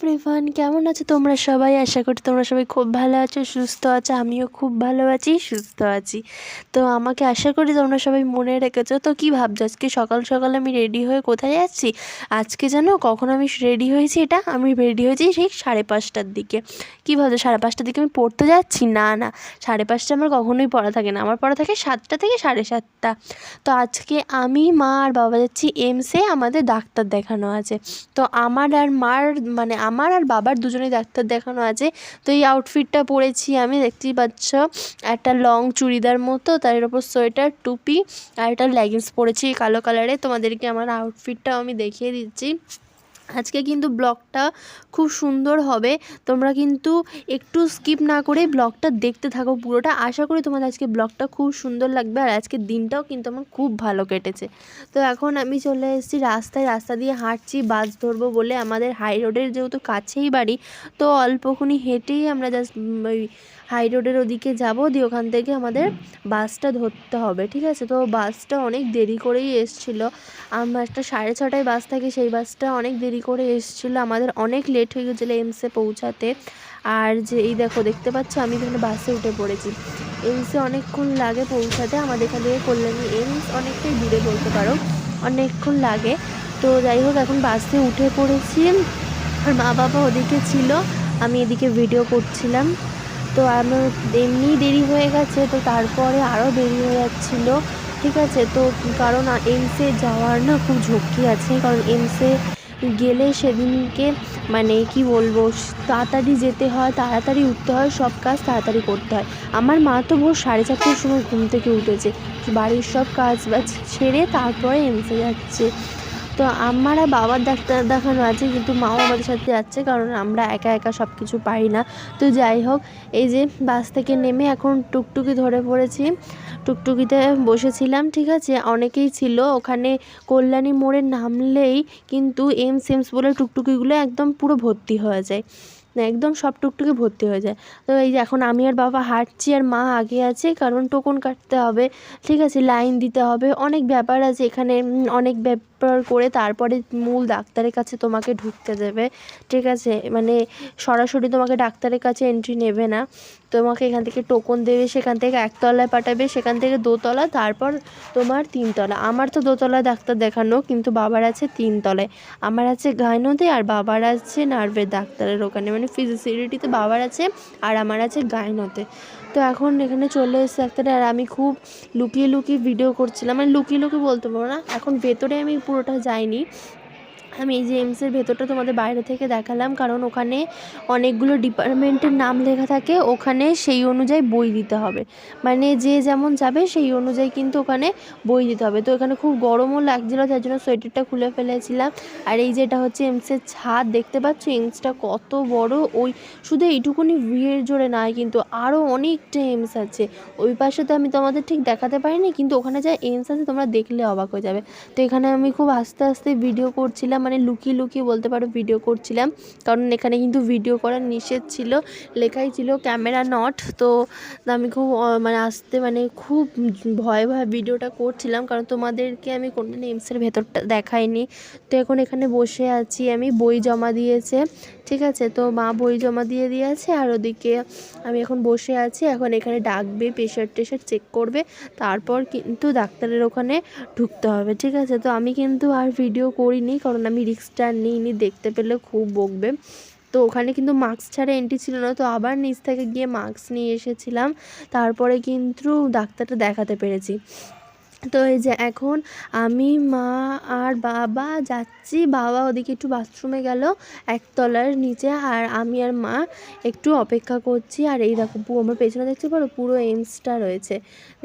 Everyone কেমন আছো তোমরা সবাই? আশা করি তোমরা সবাই খুব ভালো আছো, সুস্থ আছো, আমিও খুব ভালো আছি, সুস্থ আছি। তো আমাকে আশা করি তোমরা সবাই মনে রেখেছো। তো কি ভাবছ? আজকে সকাল সকাল আমি রেডি হয়ে কোথায় যাচ্ছি? আজকে জানো কখন আমি রেডি হয়েছি এটা? আমি রেডি হয়েছি সেই সাড়ে পাঁচটার দিকে। কী ভাবছ? সাড়ে পাঁচটার দিকে আমি পড়তে যাচ্ছি? না না। সাড়ে পাঁচটা আমার কখনোই পড়া থাকে না। আমার পড়া থাকে সাতটা থেকে সাড়ে সাতটা। তো আজকে আমি, মা আর বাবা যাচ্ছি এমসে আমাদের ডাক্তার দেখানো আছে। তো আমার আর মার মানে আমার আর বাবার দুজনে ডাক্তার দেখানো আছে। তো এই আউটফিটটা পরেছি আমি, দেখতেই পাচ্ছ। একটা লং চুড়িদার মতো, তার উপর সোয়েটার, টুপি আর একটা লেগিংস পরেছি কালো কালারে তোমাদেরকে আমার আউটফিটটাও আমি দেখিয়ে দিচ্ছি। আজকে কিন্তু ব্লগটা খুব সুন্দর হবে। তোমরা কিন্তু একটু স্কিপ না করে ব্লগটা দেখতে থাকো পুরোটা। আশা করি তোমাদের আজকে ব্লগটা খুব সুন্দর লাগবে আর আজকের দিনটাও কিন্তু আমার খুব ভালো কেটেছে। তো এখন আমি চলে এসেছি রাস্তায়। রাস্তা দিয়ে হাঁটছি, বাস ধরবো বলে আমাদের হাই রোডের যেহেতু কাছেই বাড়ি, তো অল্পক্ষণি হেঁটেই আমরা জাস্ট ওই হাই রোডের ওদিকে যাব। দিয়ে ওখান থেকে আমাদের বাসটা ধরতে হবে, ঠিক আছে? তো বাসটা অনেক দেরি করেই এসছিলো। আমরা একটা সাড়ে ছটায় বাস থাকে, সেই বাসটা অনেক দেরি করে এসেছিল। আমাদের অনেক লেট হয়ে গেছিল এমসে পৌঁছাতে। আর যে এই দেখো, দেখতে পাচ্ছ? আমি এখানে বাসে উঠে পড়েছি। এমসে অনেকক্ষণ লাগে পৌঁছাতে। আমাদের এখান থেকে কল্যাণী এমস অনেকটাই দূরে বলতে পারো। অনেকক্ষণ লাগে। তো যাই হোক, এখন বাসে উঠে পড়েছি। আর মা বাবা ওদিকে ছিল। আমি এদিকে ভিডিও করছিলাম। তো আমার এমনিই দেরি হয়ে গেছে। তো তারপরে আরও দেরি হয়ে যাচ্ছিল। ঠিক আছে? তো কারণ এমসে যাওয়ার না খুব ঝক্কি আছে। কারণ এমসে গেলে সেদিনকে মানে কি বলব, তাড়াতাড়ি যেতে হয়, তাড়াতাড়ি উঠতে হয়, সব কাজ তাড়াতাড়ি করতে হয়। আমার মা তো ভোর সাড়ে চারটের সময় ঘুম থেকে উঠেছে। বাড়ির সব কাজ বাজ ছেড়ে তারপরে এমসে যাচ্ছে। তো আমার আর বাবার ডাক্তার দেখানো আছে, কিন্তু মাও আমাদের সাথে যাচ্ছে কারণ আমরা একা একা সব কিছু পারি না। তো যাই হোক, এই যে বাস থেকে নেমে এখন টুকটুকি ধরে পড়েছি। টুকটুকিতে বসেছিলাম, ঠিক আছে? অনেকেই ছিল, ওখানে কল্যাণী মোড়ে নামলেই কিন্তু এমস এমস বলে টুকটুকিগুলো একদম পুরো ভর্তি হয়ে যায়। একদম সব টুকটুকে ভর্তি হয়ে যায়। তো এই যে এখন আমি আর বাবা হাঁটছি আর মা আগে আছে, কারণ টোকন কাটতে হবে, ঠিক আছে, লাইন দিতে হবে, অনেক ব্যাপার আছে এখানে অনেক ব্যাপার করে তারপরে মূল ডাক্তারের কাছে তোমাকে ঢুকতে দেবে, ঠিক আছে? মানে সরাসরি তোমাকে ডাক্তারের কাছে এন্ট্রি নেবে না। তোমাকে এখান থেকে টোকন দেবে, সেখান থেকে একতলায় পাঠাবে, সেখান থেকে দোতলা, তারপর তোমার তিনতলা। আমার তো দোতলা ডাক্তার দেখানো, কিন্তু বাবার আছে তিনতলায়। আমার আছে গাইনোতে আর বাবার আছে নার্ভের ডাক্তারের ওখানে। মানে ফিজিসিলিটিতে বাবার আছে আর আমার আছে গায়নাতে তো এখন এখানে চলে এসেছে একটা আর আমি খুব লুকিয়ে লুকিয়ে ভিডিও করছিলাম। মানে লুকিয়ে লুকিয়ে বলতে পারব না, এখন ভেতরে আমি পুরোটা যাইনি। আমি এই যে এমসের ভেতরটা তোমাদের বাইরে থেকে দেখালাম, কারণ ওখানে অনেকগুলো ডিপার্টমেন্টের নাম লেখা থাকে, ওখানে সেই অনুযায়ী বই দিতে হবে। মানে যে যেমন যাবে, সেই অনুযায়ী কিন্তু ওখানে বই দিতে হবে। তো এখানে খুব গরমও লাগছিল, তার জন্য সোয়েটারটা খুলে ফেলেছিলাম। আর এই যে এটা হচ্ছে এমসের ছাদ, দেখতে পাচ্ছ এমসটা কত বড়? ওই শুধু এইটুকুনি ভিড় জোরে নয়, কিন্তু আরও অনেকটা এমস আছে। ওই পাশে তো আমি তোমাদের ঠিক দেখাতে পারিনি, কিন্তু ওখানে যা এমস আছে, তোমরা দেখলে অবাক হয়ে যাবে। তো এখানে আমি খুব আস্তে আস্তে ভিডিও করছিলাম মানে লুকিয়ে লুকিয়ে বলতে পারো ভিডিও করছিলাম। কারণ এখানে কিন্তু ভিডিও করার নিষেধ ছিল, লেখাই ছিল ক্যামেরা নট তো আমি খুব মানে আসতে মানে খুব ভয়ে ভয়ে ভিডিওটা করছিলাম। কারণ তোমাদেরকে আমি কোনো এমসের ভেতরটা দেখাইনি। তো এখন এখানে বসে আছি আমি, বই জমা দিয়েছে। ঠিক আছে? তো মা বই জমা দিয়ে দিয়েছে আর ওদিকে আমি এখন বসে আছি। এখন এখানে ডাকবে প্রেশার টেশার চেক করবে। তারপর কিন্তু ডাক্তারের ওখানে ঢুকতে হবে, ঠিক আছে? তো আমি কিন্তু আর ভিডিও করিনি কারণ আমি রিক্সটা নিইনি, দেখতে পেলে খুব বকবে। তো ওখানে কিন্তু মাস্ক ছাড়া এন্ট্রি ছিল না। তো আবার নিচ থেকে গিয়ে মাস্ক নিয়ে এসেছিলাম। তারপরে কিন্তু ডাক্তারটা দেখাতে পেরেছি। তো এই যে এখন আমি, মা আর বাবা যাচ্ছি। বাবা ওদিকে একটু বাথরুমে গেল, একতলার নিচে। আর আমি আর মা একটু অপেক্ষা করছি। আর এই দেখো আমার পেছনে দেখতে পারো, পুরো এমসটা রয়েছে।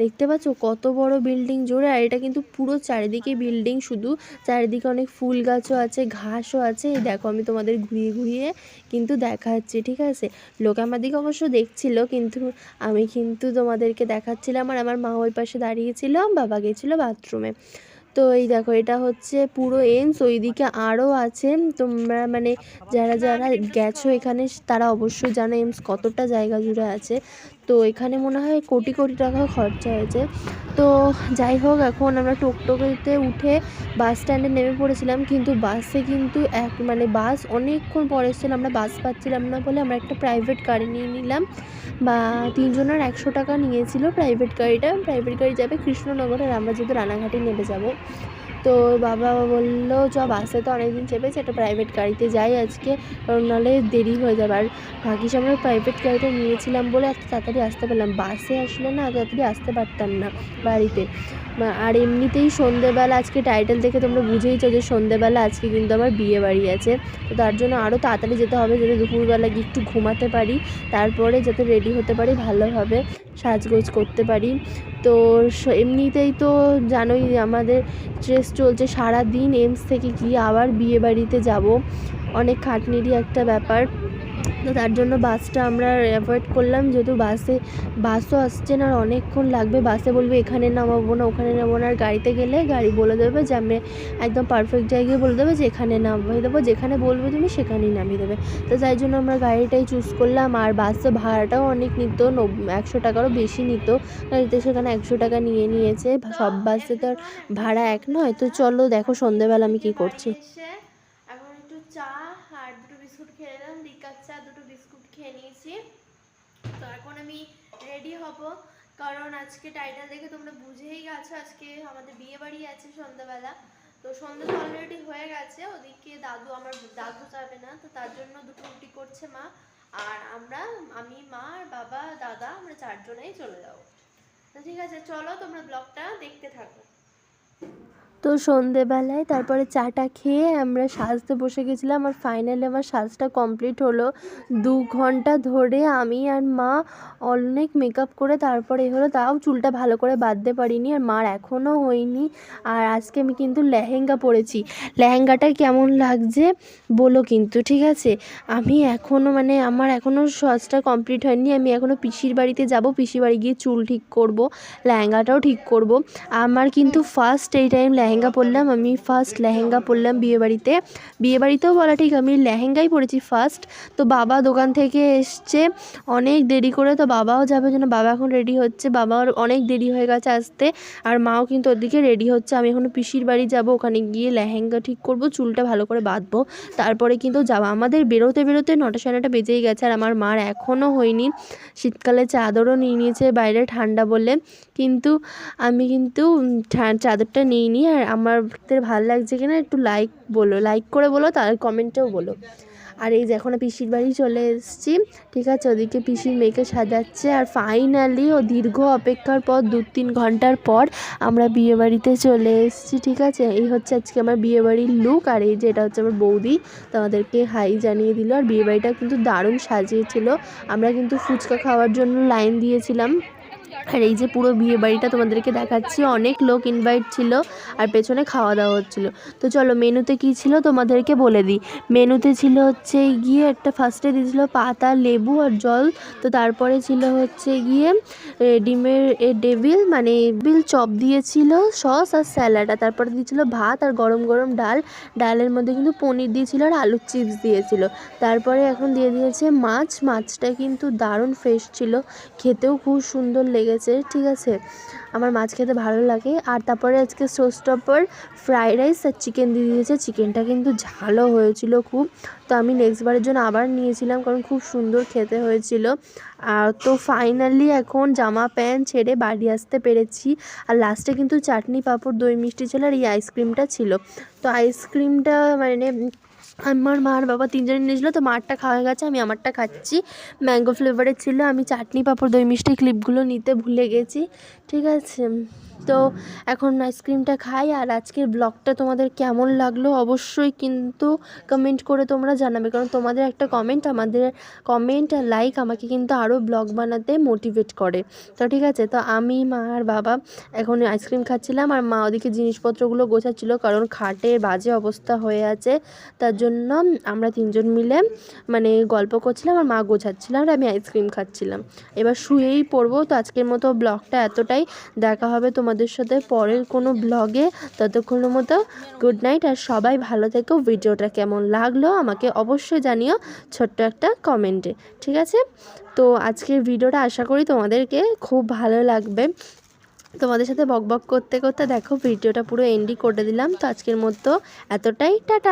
দেখতে পাচ্ছ কত বড় বিল্ডিং জোরে। আর এটা কিন্তু পুরো চারিদিকে বিল্ডিং শুধু। চারিদিকে অনেক ফুল গাছও আছে, ঘাসও আছে। এই দেখো, আমি তোমাদের ঘুরিয়ে ঘুরিয়ে কিন্তু দেখাচ্ছি, ঠিক আছে? লোক আমার দিকে অবশ্য দেখছিল, কিন্তু আমি কিন্তু তোমাদেরকে দেখাচ্ছিলাম। আর আমার মা ওই পাশে দাঁড়িয়েছিল বাবা গেছিল বাথরুমে। তো এই দেখো, এটা হচ্ছে পুরো এমস ওইদিকে আরও আছে। তোমরা মানে যারা যারা গেছো এখানে, তারা অবশ্যই জানো এমস কতটা জায়গা জুড়ে আছে। তো এখানে মনে হয় কোটি কোটি টাকা খরচা হয়েছে। তো যাই হোক, এখন আমরা টুকটুকিতে উঠে বাস স্ট্যান্ডে নেমে পড়েছিলাম, কিন্তু বাসে কিন্তু এক মানে বাস অনেকক্ষণ পরে এসেছিল, আমরা বাস পাচ্ছিলাম না বলে আমরা একটা প্রাইভেট গাড়ি নিয়ে নিলাম। বা তিনজনের একশো টাকা নিয়েছিল প্রাইভেট গাড়িটা। প্রাইভেট গাড়ি যাবে কৃষ্ণনগর, আর আমরা যেহেতু রানাঘাটে নেমে যাব। তো বাবা বলল, চ, বাসে তো অনেকদিন চেপেছে, একটা প্রাইভেট গাড়িতে যাই আজকে, কারণ নাহলে দেরি হয়ে যাবে। আর ভাগ্যিস আমরা প্রাইভেট গাড়িটা নিয়েছিলাম বলে এত তাড়াতাড়ি আসতে পারলাম। বাসে আসলে না, তাড়াতাড়ি আসতে পারতাম না বাড়িতে। আর এমনিতেই সন্ধেবেলা, আজকে টাইটেল দেখে তোমরা বুঝেইছো যে সন্ধেবেলা আজকে কিন্তু আমার বিয়ে বাড়ি আছে। তো তার জন্য আরও তাড়াতাড়ি যেতে হবে, যাতে দুপুরবেলা গিয়ে একটু ঘুমাতে পারি, তারপরে যাতে রেডি হতে পারি, ভালোভাবে সাজগোজ করতে পারি। তো এমনিতেই তো জানোই আমাদের স্ট্রেস চলছে। সারা দিন এমস থেকে কি আবার বিয়ে বাড়িতে যাব? অনেক খাটনিরই একটা ব্যাপার। তো তার জন্য বাসটা আমরা অ্যাভয়েড করলাম, যেহেতু বাসে, বাসও আসছে না আর অনেকক্ষণ লাগবে। বাসে বলবে, এখানে নামাবো না, ওখানে নামাবো না। আর গাড়িতে গেলে গাড়ি বলে দেবে যে, আমি একদম পারফেক্ট জায়গায় বলে দেবে যে, এখানে নামিয়ে দেবো, যেখানে বলবে তুমি সেখানেই নামিয়ে দেবে। তো তাই জন্য আমরা গাড়িটাই চুজ করলাম। আর বাসে ভাড়াটাও অনেক নিত একশো টাকারও বেশি নিত। গাড়িতে সেখানে একশো টাকা নিয়ে নিয়েছে। সব বাসে তো আর ভাড়া এক নয়। তো চলো দেখো সন্ধেবেলা আমি কি করছি। একটু চা আর দুটো বিস্কুট খেয়ে নিলাম। লিকার চা, দুটো বিস্কুট খেয়ে নিয়েছি। তো এখন আমি রেডি হব। কারণ আজকে টাইটেল দেখে তোমরা বুঝেই গেছো, আজকে আমাদের বিয়ে বাড়ি আছে সন্ধ্যাবেলা। তো সন্ধ্যা তো অলরেডি হয়ে গেছে। ওদিকে দাদু আমার, দাদু যাবে না, তো তার জন্য দুটো রুটি করছে মা। আর আমরা, আমি, মা, আর বাবা, দাদা, আমরা চারজনেই চলে যাব। তো ঠিক আছে, চলো তোমরা ব্লগটা দেখতে থাকো। তো সন্ধেবেলায় তারপরে চাটা খেয়ে আমরা সাজতে বসে গেছিলাম আর ফাইনালি আমার সাজটা কমপ্লিট হলো। দু ঘণ্টা ধরে আমি আর মা অনেক মেকআপ করে তারপরে এ হলো তাও চুলটা ভালো করে বাঁধতে পারিনি আর মার এখনও হয়নি। আর আজকে আমি কিন্তু লেহেঙ্গা পরেছি। লেহেঙ্গাটা কেমন লাগছে বলো কিন্তু, ঠিক আছে? আমি এখনও মানে আমার এখনও সাজটা কমপ্লিট হয়নি। আমি এখনও পিসির বাড়িতে যাব, পিসির বাড়ি গিয়ে চুল ঠিক করব, লেহেঙ্গাটাও ঠিক করব। আমার কিন্তু ফার্স্ট এই টাইম লেহেঙ্গা পরলাম, আমি ফার্স্ট লেহেঙ্গা পরলাম বিয়েবাড়িতে। বিয়েবাড়িতেও বলা ঠিক, আমি লেহেঙ্গাই পরেছি ফার্স্ট তো বাবা দোকান থেকে এসছে, অনেক দেরি করে, তো বাবাও যাবে জন্য, বাবা এখন রেডি হচ্ছে, বাবার অনেক দেরি হয়ে গেছে আসতে, আর মাও কিন্তু ওদিকে রেডি হচ্ছে। আমি এখনও পিসির বাড়ি যাব, ওখানে গিয়ে লেহেঙ্গা ঠিক করব, চুলটা ভালো করে বাঁধবো। তারপরে কিন্তু যাব, আমাদের বেরোতে বেরোতে নটা সাড়ে নটা বেজেই গেছে, আর আমার মার এখনও হয়নি। শীতকালে চাদরও নিয়ে নিয়েছে, বাইরে ঠান্ডা বলে। কিন্তু আমি কিন্তু চাদরটা নিইনি, আর আমাদের ভালো লাগছে কিনা একটু লাইক বলো লাইক করে বলো, তার কমেন্টেও বলো। আর এই যে এখন পিসির বাড়ি চলে এসেছি, ঠিক আছে? ওদিকে পিসির মেয়েকে সাজাচ্ছে আর ফাইনালি ও দীর্ঘ অপেক্ষার পর, দু তিন ঘণ্টার পর আমরা বিয়ে বাড়িতে চলে এসেছি, ঠিক আছে? এই হচ্ছে আজকে আমার বিয়ে বাড়ির লুক আর এই যে এটা হচ্ছে আমার বৌদি, তোমাদেরকে হাই জানিয়ে দিল। আর বিয়ে বাড়িটা কিন্তু দারুণ সাজিয়েছিল। আমরা কিন্তু ফুচকা খাওয়ার জন্য লাইন দিয়েছিলাম। আর এই যে পুরো বিয়ে বাড়িটা তোমাদেরকে দেখাচ্ছি, অনেক লোক ইনভাইট ছিল আর পেছনে খাওয়া দাওয়া হচ্ছিল। তো চলো, মেনুতে কী ছিল তোমাদেরকে বলে দিই। মেনুতে ছিল হচ্ছে গিয়ে একটা ফার্স্টে দিয়েছিল পাতা, লেবু আর জল। তো তারপরে ছিল হচ্ছে গিয়ে ডিমের ডেভিল মানে বিল চপ দিয়েছিল সস আর স্যালাড আর তারপরে দিয়েছিল ভাত আর গরম গরম ডাল। ডালের মধ্যে কিন্তু পনির দিয়েছিল আর আলুর চিপস দিয়েছিল। তারপরে এখন দিয়ে দিয়েছে মাছ। মাছটা কিন্তু দারুণ ফ্রেশ ছিল। খেতেও খুব সুন্দর লেগেছে। ঠিক আছে? আমার মাছ খেতে ভালো লাগে। আর তারপরে আজকে সোস্টপার ফ্রাইড রাইস আর চিকেন দিয়ে দিয়েছে। চিকেনটা কিন্তু ঝালও হয়েছিল খুব। তো আমি নেক্সট বারের জন্য আবার নিয়েছিলাম, কারণ খুব সুন্দর খেতে হয়েছিল। আর তো ফাইনালি এখন জামা প্যান্ট ছেড়ে বাড়ি আসতে পেরেছি। আর লাস্টে কিন্তু চাটনি পাঁপড়, দই মিষ্টি ছিল আর এই আইসক্রিমটা ছিল। তো আইসক্রিমটা মানে আমার মার বাবা তিনজনে নিয়েছিলো, তো মারটা খাওয়া গেছে, আমি আমারটা খাচ্ছি। ম্যাঙ্গো ফ্লেভারের ছিল, আমি চাটনি, পাঁপড়, দই, মিষ্টি ক্লিপগুলো নিতে ভুলে গেছি, ঠিক আছে? তো এখন আইসক্রিমটা খাই, আর আজকের ব্লগটা তোমাদের কেমন লাগল অবশ্যই কিন্তু কমেন্ট করে তোমরা জানাবে, কারণ তোমাদের একটা কমেন্ট আমাদের কমেন্ট আর লাইক আমাকে কিন্তু আরও ব্লগ বানাতে মোটিভেট করে। তো ঠিক আছে, তো আমি, মা আর বাবা এখন আইসক্রিম খাচ্ছিলাম, আর মা ওদিকে জিনিসপত্রগুলো গোছাচ্ছিলো, কারণ খাটে বাজে অবস্থা হয়ে আছে, তার জন্য আমরা তিনজন মিলে মানে গল্প করছিলাম আর মা গোছাচ্ছিলাম আর আমি আইসক্রিম খাচ্ছিলাম। এবার শুয়েই পড়ব, তো আজকের মতো ব্লগটা এতটাই। দেখা হবে তোমাদের সাথে পরের কোনো ব্লগে। ততক্ষণের মতো গুড নাইট আর সবাই ভালো থেকো। ভিডিওটা কেমন লাগল আমাকে অবশ্যই জানিও ছোট্ট একটা কমেন্টে ঠিক আছে? তো আজকের ভিডিওটা আশা করি তোমাদেরকে খুব ভালো লাগবে। তোমাদের সাথে বক বক করতে করতে দেখো, ভিডিওটা পুরো এন্ডি করে দিলাম। তো আজকের মতো এতটাই, টাটা!